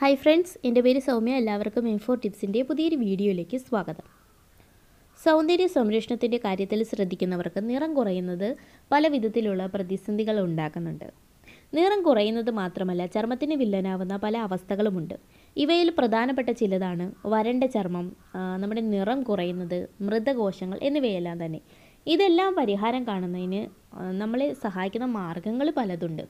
Hi friends എന്റെ പേര് സൗമ്യ. എല്ലാവർക്കും ഇൻഫോ ടിപ്സിന്റെ പുതിയൊരു വീഡിയോയിലേക്ക് സ്വാഗതം. സൗന്ദര്യ സംരക്ഷണത്തിന്റെ കാര്യത്തിൽ ശ്രദ്ധിക്കുന്നവർക്ക് നിറം കുറയുന്നത് പല വിധത്തിലുള്ള പ്രതിസന്ധികൾ ഉണ്ടാക്കുന്നുണ്ട്. നിറം കുറയുന്നത് മാത്രമല്ല ചർമ്മത്തിന് വില്ലനാവുന്ന പല അവസ്ഥകളുമുണ്ട്. ഇവയിൽ പ്രധാനപ്പെട്ട ചിലതാണ് വരണ്ട ചർമ്മം നമ്മുടെ നിറം കുറയുന്നത് മൃതകോശങ്ങൾ എന്നിവയെല്ലാം തന്നെ. ഇതെല്ലാം പരിഹാരം കാണുന്നതിന് നമ്മളെ സഹായിക്കുന്ന മാർഗങ്ങൾ പലതുണ്ട്.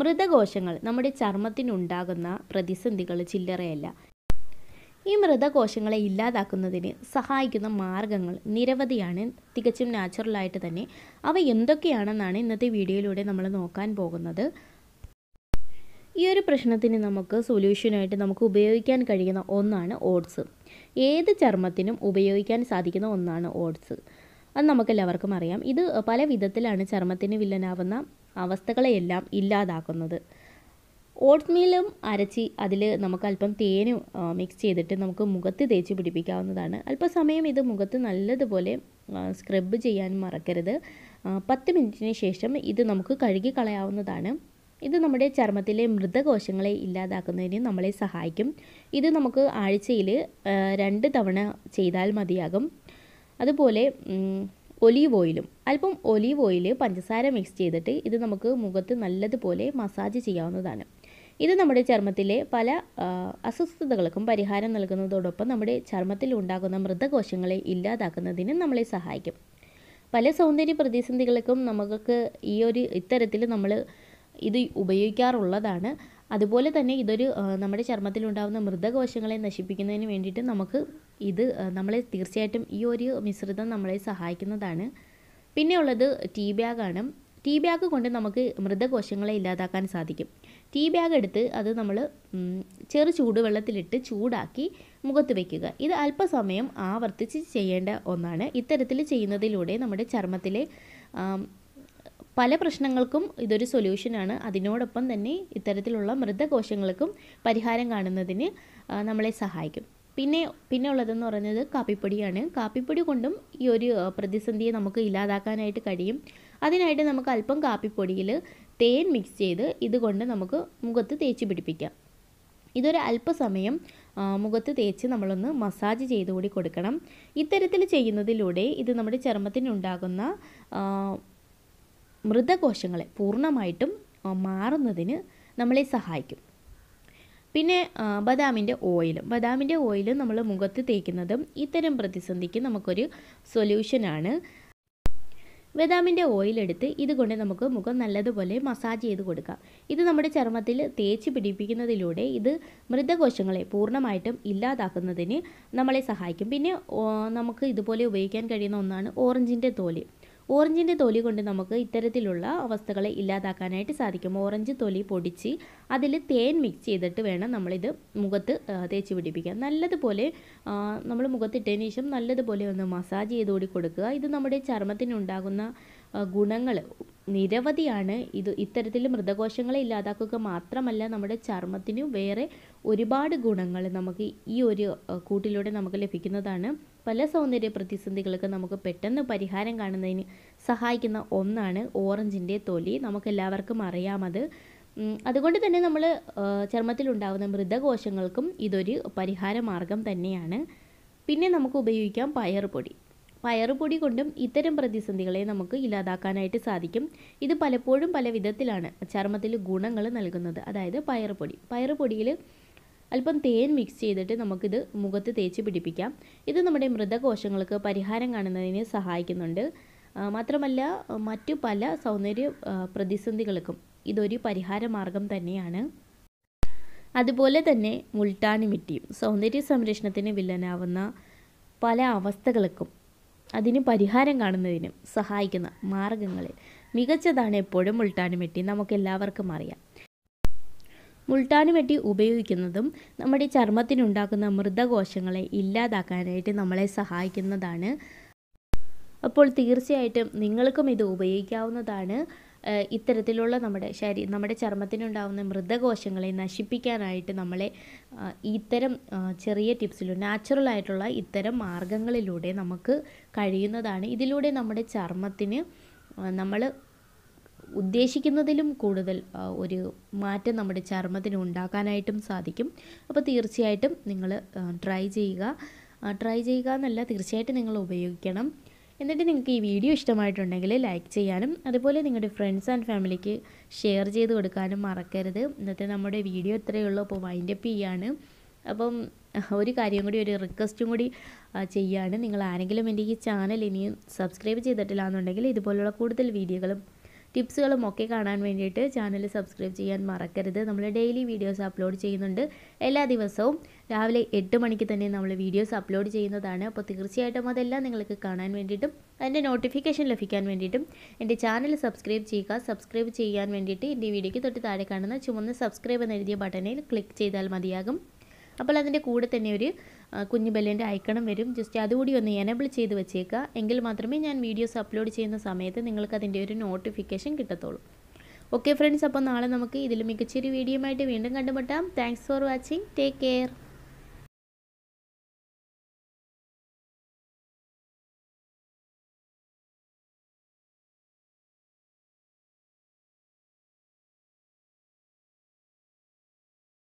മൃതകോശങ്ങൾ നമ്മുടെ ചർമ്മത്തിനുണ്ടാകുന്ന പ്രതിസന്ധികൾ ചില്ലറയല്ല. ഈ മൃതകോശങ്ങളെ ഇല്ലാതാക്കുന്നതിന് സഹായിക്കുന്ന മാർഗങ്ങൾ നിരവധിയാണ്. തികച്ചും നാച്ചുറലായിട്ട് തന്നെ. അവ എന്തൊക്കെയാണെന്നാണ് ഇന്നത്തെ വീഡിയോയിലൂടെ നമ്മൾ നോക്കാൻ പോകുന്നത്. ഈ ഒരു പ്രശ്നത്തിന് നമുക്ക് സൊല്യൂഷനായിട്ട് നമുക്ക് ഉപയോഗിക്കാൻ കഴിയുന്ന ഒന്നാണ് ഓട്സ്. ഏത് ചർമ്മത്തിനും ഉപയോഗിക്കാൻ സാധിക്കുന്ന ഒന്നാണ് ഓട്സ്. അത് നമുക്കെല്ലാവർക്കും അറിയാം. ഇത് പല വിധത്തിലാണ് ചർമ്മത്തിന് വില്ലനാവുന്ന അവസ്ഥകളെയെല്ലാം ഇല്ലാതാക്കുന്നത്. ഓട്സ് മീലും അരച്ചി അതിൽ നമുക്ക് അല്പം തേന് മിക്സ് ചെയ്തിട്ട് നമുക്ക് മുഖത്ത് തേച്ച് പിടിപ്പിക്കാവുന്നതാണ്. അല്പസമയം ഇത് മുഖത്ത് നല്ലതുപോലെ സ്ക്രബ് ചെയ്യാൻ മറക്കരുത്. പത്ത് മിനിറ്റിന് ശേഷം ഇത് നമുക്ക് കഴുകി കളയാവുന്നതാണ്. ഇത് നമ്മുടെ ചർമ്മത്തിലെ മൃതകോശങ്ങളെ ഇല്ലാതാക്കുന്നതിന് നമ്മളെ സഹായിക്കും. ഇത് നമുക്ക് ആഴ്ചയിൽ രണ്ട് തവണ ചെയ്താൽ മതിയാകും. അതുപോലെ ഒലീവ് ഓയിലും. അല്പം ഒലീവ് ഓയിൽ പഞ്ചസാര മിക്സ് ചെയ്തിട്ട് ഇത് നമുക്ക് മുഖത്ത് നല്ലതുപോലെ മസാജ് ചെയ്യാവുന്നതാണ്. ഇത് നമ്മുടെ ചർമ്മത്തിലെ പല അസ്വസ്ഥതകൾക്കും പരിഹാരം നൽകുന്നതോടൊപ്പം നമ്മുടെ ചർമ്മത്തിൽ ഉണ്ടാകുന്ന മൃതകോശങ്ങളെ ഇല്ലാതാക്കുന്നതിന് നമ്മളെ സഹായിക്കും. പല സൗന്ദര്യ പ്രതിസന്ധികൾക്കും നമുക്ക് ഈ ഒരു ഇത്തരത്തിൽ നമ്മൾ ഇത് ഉപയോഗിക്കാറുള്ളതാണ്. അതുപോലെ തന്നെ ഇതൊരു നമ്മുടെ ചർമ്മത്തിലുണ്ടാകുന്ന മൃതകോശങ്ങളെ നശിപ്പിക്കുന്നതിന് വേണ്ടിയിട്ട് നമുക്ക് ഇത് നമ്മളെ തീർച്ചയായിട്ടും ഈ ഒരു മിശ്രിതം നമ്മളെ സഹായിക്കുന്നതാണ്. പിന്നെ ഉള്ളത് ടീ ബാഗാണ് ടീ ബാഗ് കൊണ്ട് നമുക്ക് മൃതകോശങ്ങളെ ഇല്ലാതാക്കാൻ സാധിക്കും. ടീ ബാഗ് എടുത്ത് അത് നമ്മൾ ചെറു ചൂടുവെള്ളത്തിലിട്ട് ചൂടാക്കി മുഖത്ത് വയ്ക്കുക ഇത് അല്പസമയം ആവർത്തിച്ച് ചെയ്യേണ്ട ഒന്നാണ്. ഇത്തരത്തിൽ ചെയ്യുന്നതിലൂടെ നമ്മുടെ ചർമ്മത്തിലെ പല പ്രശ്നങ്ങൾക്കും ഇതൊരു സൊല്യൂഷനാണ് അതിനോടൊപ്പം തന്നെ ഇത്തരത്തിലുള്ള മൃതകോശങ്ങൾക്കും പരിഹാരം കാണുന്നതിന് നമ്മളെ സഹായിക്കും. പിന്നെ പിന്നെ ഉള്ളതെന്ന് പറയുന്നത് കാപ്പിപ്പൊടിയാണ്. കാപ്പിപ്പൊടി കൊണ്ടും ഈ ഒരു പ്രതിസന്ധിയെ നമുക്ക് ഇല്ലാതാക്കാനായിട്ട് കഴിയും. അതിനായിട്ട് നമുക്ക് അല്പം കാപ്പിപ്പൊടിയിൽ തേൻ മിക്സ് ചെയ്ത് ഇതുകൊണ്ട് നമുക്ക് മുഖത്ത് തേച്ച് പിടിപ്പിക്കാം. ഇതൊരു അല്പസമയം മുഖത്ത് തേച്ച് നമ്മളൊന്ന് മസാജ് ചെയ്തുകൂടി കൊടുക്കണം. ഇത്തരത്തിൽ ചെയ്യുന്നതിലൂടെ ഇത് നമ്മുടെ ചർമ്മത്തിനുണ്ടാകുന്ന മൃതകോശങ്ങളെ പൂർണമായിട്ടും മാറുന്നതിന് നമ്മളെ സഹായിക്കും. പിന്നെ ബദാമിന്റെ ഓയിലും. ബദാമിന്റെ ഓയിൽ നമ്മൾ മുഖത്ത് തേക്കുന്നതും ഇത്തരം പ്രതിസന്ധിക്ക് നമുക്കൊരു സൊല്യൂഷനാണ് ബദാമിന്റെ ഓയിലെടുത്ത് ഇതുകൊണ്ട് നമുക്ക് മുഖം നല്ലതുപോലെ മസാജ് ചെയ്ത് കൊടുക്കാം. ഇത് നമ്മുടെ ചർമ്മത്തിൽ തേച്ച് പിടിപ്പിക്കുന്നതിലൂടെ ഇത് മൃതകോശങ്ങളെ പൂർണമായിട്ടും ഇല്ലാതാക്കുന്നതിന് നമ്മളെ സഹായിക്കും. പിന്നെ നമുക്ക് ഇതുപോലെ ഉപയോഗിക്കാൻ കഴിയുന്ന ഒന്നാണ് ഓറഞ്ചിന്റെ തോൽ. ഓറഞ്ചിന്റെ തൊലി കൊണ്ട് നമുക്ക് ഇത്തരത്തിലുള്ള അവസ്ഥകളെ ഇല്ലാതാക്കാനായിട്ട് സാധിക്കും. ഓറഞ്ച് തൊലി പൊടിച്ച് അതിൽ തേൻ മിക്സ് ചെയ്തിട്ട് വേണം നമ്മളിത് മുഖത്ത് തേച്ച് പിടിപ്പിക്കാൻ. നല്ലതുപോലെ നമ്മൾ മുഖത്തിട്ടതിന് ശേഷം നല്ലതുപോലെ ഒന്ന് മസാജ് ചെയ്തുകൂടി കൊടുക്കുക. ഇത് നമ്മുടെ ചർമ്മത്തിനുണ്ടാകുന്ന ഗുണങ്ങൾ നിരവധിയാണ് ഇത് ഇത്തരത്തിൽ മൃതകോശങ്ങളെ ഇല്ലാതാക്കുക മാത്രമല്ല നമ്മുടെ ചർമ്മത്തിന് വേറെ ഒരുപാട് ഗുണങ്ങൾ നമുക്ക് ഈ ഒരു കൂട്ടിലൂടെ നമുക്ക് ലഭിക്കുന്നതാണ്. പല സൗന്ദര്യ പ്രതിസന്ധികൾക്ക് നമുക്ക് പെട്ടെന്ന് പരിഹാരം കാണുന്നതിന് സഹായിക്കുന്ന ഒന്നാണ് ഓറഞ്ചിന്റെ തൊലി. നമുക്കെല്ലാവർക്കും അറിയാമത്. അതുകൊണ്ട് തന്നെ നമ്മൾ ചർമ്മത്തിലുണ്ടാകുന്ന മൃതകോശങ്ങൾക്കും ഇതൊരു പരിഹാര മാർഗം തന്നെയാണ്. പിന്നെ നമുക്ക് ഉപയോഗിക്കാം പയറുപൊടി. പയറുപൊടി കൊണ്ടും ഇത്തരം പ്രതിസന്ധികളെ നമുക്ക് ഇല്ലാതാക്കാനായിട്ട് സാധിക്കും. ഇത് പലപ്പോഴും പല വിധത്തിലാണ് ചർമ്മത്തിൽ ഗുണങ്ങൾ നൽകുന്നത്. അതായത് പയറുപൊടി. പയറുപൊടിയിൽ അല്പം തേൻ മിക്സ് ചെയ്തിട്ട് നമുക്കിത് മുഖത്ത് തേച്ച് പിടിപ്പിക്കാം. ഇത് നമ്മുടെ മൃതകോശങ്ങൾക്ക് പരിഹാരം കാണുന്നതിന് സഹായിക്കുന്നുണ്ട്. മാത്രമല്ല മറ്റു പല സൗന്ദര്യ പ്രതിസന്ധികൾക്കും ഇതൊരു പരിഹാര മാർഗം തന്നെയാണ്. അതുപോലെ തന്നെ മുൾട്ടാണി മിട്ടിയും സൗന്ദര്യ സംരക്ഷണത്തിന് വില്ലനാവുന്ന പല അവസ്ഥകൾക്കും അതിന് പരിഹാരം കാണുന്നതിനും സഹായിക്കുന്ന മാർഗങ്ങളിൽ മികച്ചതാണ് എപ്പോഴും മുൾട്ടാണി മിട്ടി നമുക്കെല്ലാവർക്കും അറിയാം. മുൾട്ടാണി വെട്ടി ഉപയോഗിക്കുന്നതും നമ്മുടെ ചർമ്മത്തിനുണ്ടാക്കുന്ന മൃതകോശങ്ങളെ ഇല്ലാതാക്കാനായിട്ട് നമ്മളെ സഹായിക്കുന്നതാണ്. അപ്പോൾ തീർച്ചയായിട്ടും നിങ്ങൾക്കും ഇത് ഉപയോഗിക്കാവുന്നതാണ്. ഇത്തരത്തിലുള്ള നമ്മുടെ ശരീ നമ്മുടെ ചർമ്മത്തിനുണ്ടാകുന്ന മൃതകോശങ്ങളെ നശിപ്പിക്കാനായിട്ട് നമ്മളെ ഇത്തരം ചെറിയ ടിപ്സിലൂടെ നാച്ചുറൽ ആയിട്ടുള്ള ഇത്തരം മാർഗങ്ങളിലൂടെ നമുക്ക് കഴിയുന്നതാണ്. ഇതിലൂടെ നമ്മുടെ ചർമ്മത്തിന് നമ്മൾ ഉദ്ദേശിക്കുന്നതിലും കൂടുതൽ ഒരു മാറ്റം നമ്മുടെ ചർമ്മത്തിന് ഉണ്ടാക്കാനായിട്ടും സാധിക്കും. അപ്പോൾ തീർച്ചയായിട്ടും നിങ്ങൾ ട്രൈ ചെയ്യുക. ട്രൈ ചെയ്യുക എന്നല്ല തീർച്ചയായിട്ടും നിങ്ങൾ ഉപയോഗിക്കണം. എന്നിട്ട് നിങ്ങൾക്ക് ഈ വീഡിയോ ഇഷ്ടമായിട്ടുണ്ടെങ്കിൽ ലൈക്ക് ചെയ്യാനും അതുപോലെ നിങ്ങളുടെ ഫ്രണ്ട്സ് ആൻഡ് ഫാമിലിക്ക് ഷെയർ ചെയ്ത് കൊടുക്കാനും മറക്കരുത്. ഇന്നത്തെ നമ്മുടെ വീഡിയോ ഇത്രയേ ഉള്ളൂ അപ്പോൾ വൈൻഡപ്പ് ചെയ്യാണ്. അപ്പം ഒരു കാര്യം കൂടി ഒരു റിക്വസ്റ്റും കൂടി ചെയ്യാണ്. നിങ്ങൾ ആരെങ്കിലും എന്റെ ഈ ചാനൽ ഇനിയും സബ്സ്ക്രൈബ് ചെയ്തിട്ടില്ല എന്നുണ്ടെങ്കിൽ ഇതുപോലുള്ള കൂടുതൽ വീഡിയോകളും ടിപ്സുകളും ഒക്കെ കാണാൻ വേണ്ടിയിട്ട് ചാനൽ സബ്സ്ക്രൈബ് ചെയ്യാൻ മറക്കരുത്. നമ്മൾ ഡെയിലി വീഡിയോസ് അപ്ലോഡ് ചെയ്യുന്നുണ്ട്. എല്ലാ ദിവസവും രാവിലെ എട്ട് മണിക്ക് തന്നെ നമ്മൾ വീഡിയോസ് അപ്ലോഡ് ചെയ്യുന്നതാണ്. അപ്പോൾ തീർച്ചയായിട്ടും അതെല്ലാം നിങ്ങൾക്ക് കാണാൻ വേണ്ടിയിട്ടും അതിന്റെ നോട്ടിഫിക്കേഷൻ ലഭിക്കാൻ വേണ്ടിയിട്ടും എന്റെ ചാനൽ സബ്സ്ക്രൈബ് ചെയ്യുക. സബ്സ്ക്രൈബ് ചെയ്യാൻ വേണ്ടിയിട്ട് എന്റെ വീഡിയോയ്ക്ക് തൊട്ട് താഴെ കാണുന്ന ചുമന്ന സബ്സ്ക്രൈബ് എന്ന് എഴുതിയ ബട്ടണിൽ ക്ലിക്ക് ചെയ്താൽ മതിയാകും. അപ്പോൾ അതിന്റെ കൂടെ തന്നെ ഒരു കുഞ്ഞു ബെല്ലിന്റെ ഐക്കണും വരും. ജസ്റ്റ് അതുകൂടി ഒന്ന് എനബിൾ ചെയ്ത് വെച്ചേക്കുക. എങ്കിൽ മാത്രമേ ഞാൻ വീഡിയോസ് അപ്ലോഡ് ചെയ്യുന്ന സമയത്ത് നിങ്ങൾക്ക് അതിന്റെ ഒരു നോട്ടിഫിക്കേഷൻ കിട്ടത്തുള്ളൂ. ഓക്കെ ഫ്രണ്ട്സ് അപ്പോൾ നാളെ നമുക്ക് ഇതിൽ മികച്ചൊരു വീഡിയോ ആയിട്ട് വീണ്ടും കണ്ടുമുട്ടാം. Thanks for watching take care